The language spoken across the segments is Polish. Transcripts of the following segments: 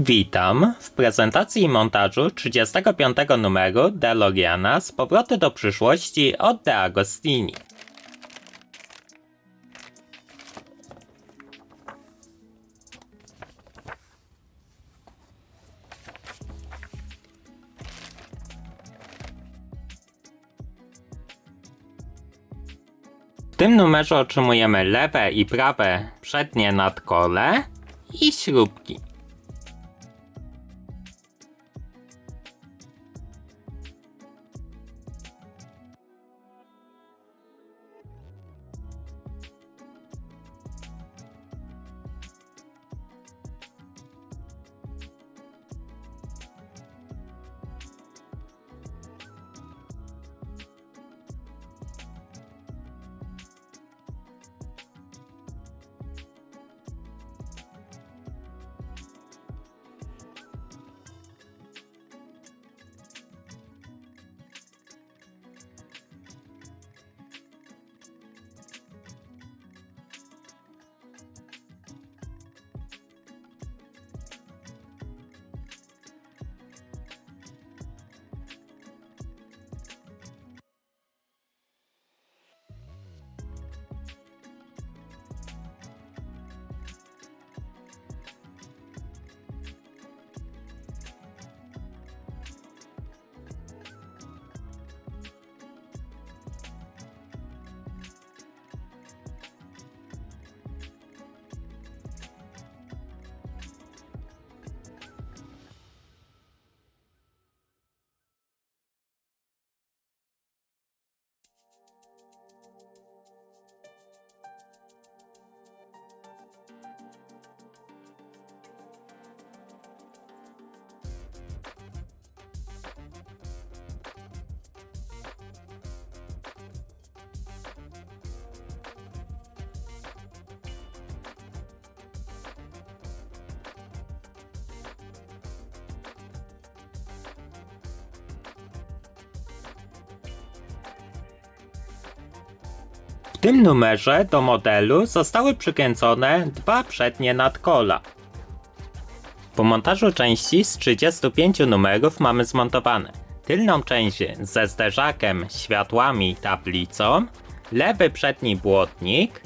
Witam w prezentacji i montażu 35 numeru DeLoreana z Powroty do przyszłości od De Agostini. W tym numerze otrzymujemy lewe i prawe przednie nadkole i śrubki. W tym numerze do modelu zostały przykręcone dwa przednie nadkola. Po montażu części z 35 numerów mamy zmontowane tylną część ze zderzakiem, światłami i tablicą, lewy przedni błotnik,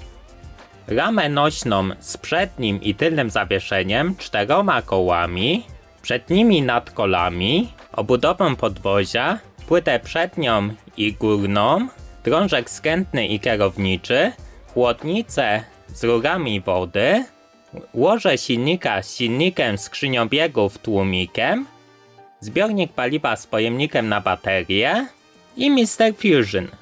ramę nośną z przednim i tylnym zawieszeniem, czteroma kołami, przednimi nadkolami, obudową podwozia, płytę przednią i górną, drążek skrętny i kierowniczy, chłodnicę z rurami wody, łoże silnika z silnikiem skrzynią biegów tłumikiem, zbiornik paliwa z pojemnikiem na baterię i Mr. Fusion.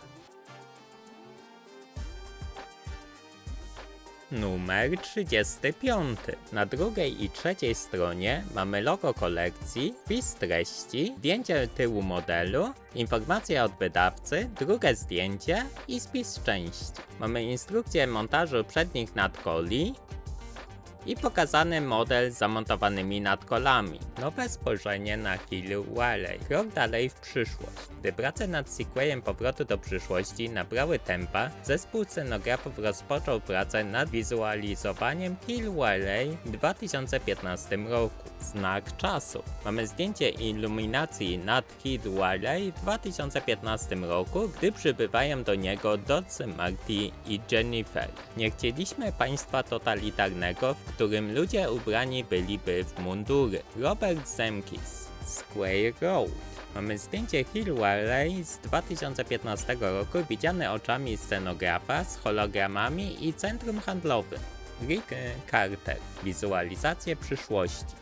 Numer 35. Na drugiej i trzeciej stronie mamy logo kolekcji, wpis treści, zdjęcie tyłu modelu, informacje od wydawcy, drugie zdjęcie i spis części. Mamy instrukcję montażu przednich nadkoli i pokazany model z zamontowanymi nadkolami. Nowe spojrzenie na Hill Valley. Krok dalej w przyszłość. Gdy prace nad sequelem Powrotu do przyszłości nabrały tempa, zespół scenografów rozpoczął pracę nad wizualizowaniem Hill Valley w 2015 roku. Znak czasu. Mamy zdjęcie iluminacji nad Hill Valley w 2015 roku, gdy przybywają do niego Doc, Marty i Jennifer. Nie chcieliśmy państwa totalitarnego, w którym ludzie ubrani byliby w mundury. Robert Zemkis, Square Road. Mamy zdjęcie Hill Valley z 2015 roku widziane oczami scenografa z hologramami i centrum handlowym. Rick Carter. Wizualizacje przyszłości.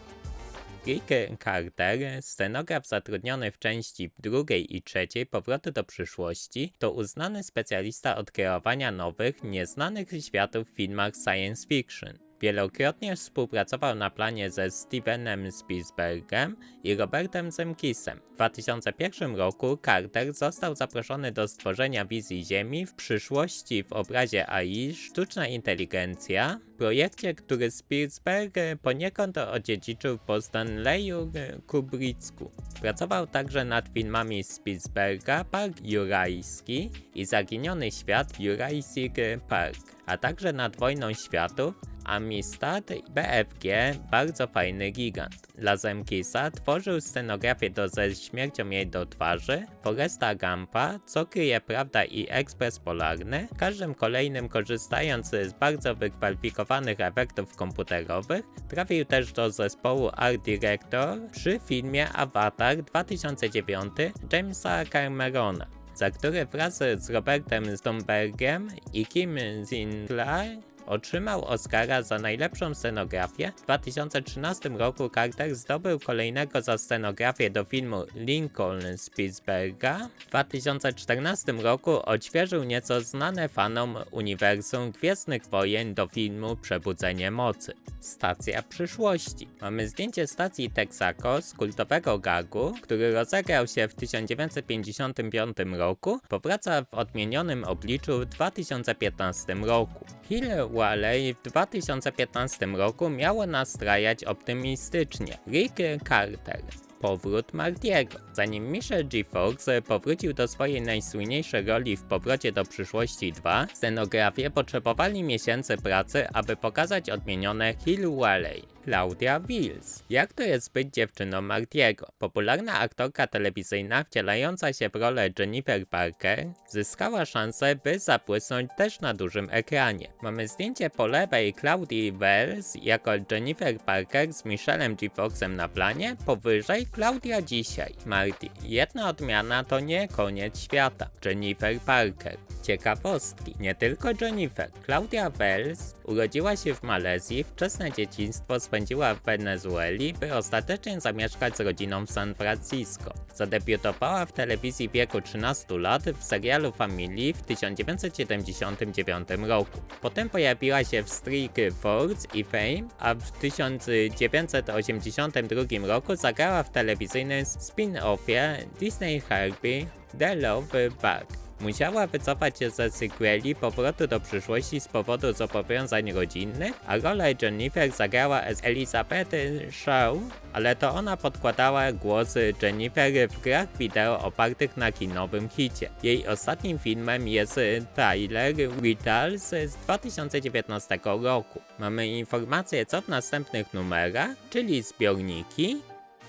Rick Carter, scenograf zatrudniony w części drugiej i trzeciej Powrotu do przyszłości, to uznany specjalista od kreowania nowych, nieznanych światów w filmach science fiction. Wielokrotnie współpracował na planie ze Stevenem Spielbergem i Robertem Zemkisem. W 2001 roku Carter został zaproszony do stworzenia wizji Ziemi w przyszłości w obrazie AI Sztuczna Inteligencja, projekcie, który Spielberg poniekąd odziedziczył po Stanleyu Kubricku. Pracował także nad filmami Spielberga Park Jurajski i Zaginiony Świat Jurassic Park, a także nad Wojną Światów, Amistad BFG bardzo fajny gigant. Dla Zemkisa tworzył scenografię do Ze śmiercią jej do twarzy, Foresta Gampa, Co kryje prawda i Ekspres Polarny, każdym kolejnym korzystając z bardzo wykwalifikowanych efektów komputerowych, trafił też do zespołu Art Director przy filmie Avatar 2009 Jamesa Camerona za który wraz z Robertem Stombergiem i Kim Sinclair otrzymał Oscara za najlepszą scenografię. W 2013 roku Carter zdobył kolejnego za scenografię do filmu Lincoln Spitzberga. W 2014 roku odświeżył nieco znane fanom uniwersum Gwiezdnych Wojen do filmu Przebudzenie Mocy. Stacja przyszłości. Mamy zdjęcie stacji Texaco z kultowego gagu, który rozegrał się w 1955 roku, powraca w odmienionym obliczu w 2015 roku. Hill Valley w 2015 roku miało nastrajać optymistycznie. Rick Carter. Powrót Martiego. Zanim Michel G. Fox powrócił do swojej najsłynniejszej roli w Powrocie do przyszłości 2, scenografię potrzebowali miesięcy pracy, aby pokazać odmienione Hill Valley. Claudia Wills. Jak to jest być dziewczyną Martiego? Popularna aktorka telewizyjna wcielająca się w rolę Jennifer Parker zyskała szansę, by zabłysnąć też na dużym ekranie. Mamy zdjęcie po lewej Claudii Wells jako Jennifer Parker z Michelem G. Foxem na planie, powyżej Claudia dzisiaj. Marty. Jedna odmiana to nie koniec świata. Jennifer Parker. Ciekawostki. Nie tylko Jennifer. Claudia Wells urodziła się w Malezji, wczesne dzieciństwo spędziła w Wenezueli, by ostatecznie zamieszkać z rodziną w San Francisco. Zadebiutowała w telewizji w wieku 13 lat w serialu Family w 1979 roku. Potem pojawiła się w Streak Force i Fame, a w 1982 roku zagrała w telewizyjnym spin-offie Disney Herbie The Love Bug. Musiała wycofać się ze sequeli Powrotu do przyszłości z powodu zobowiązań rodzinnych, a rolę Jennifer zagrała z Elizabeth Shaw, ale to ona podkładała głosy Jennifer w grach wideo opartych na kinowym hicie. Jej ostatnim filmem jest Tyler Returns z 2019 roku. Mamy informacje co w następnych numerach, czyli zbiorniki.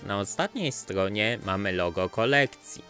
Na ostatniej stronie mamy logo kolekcji.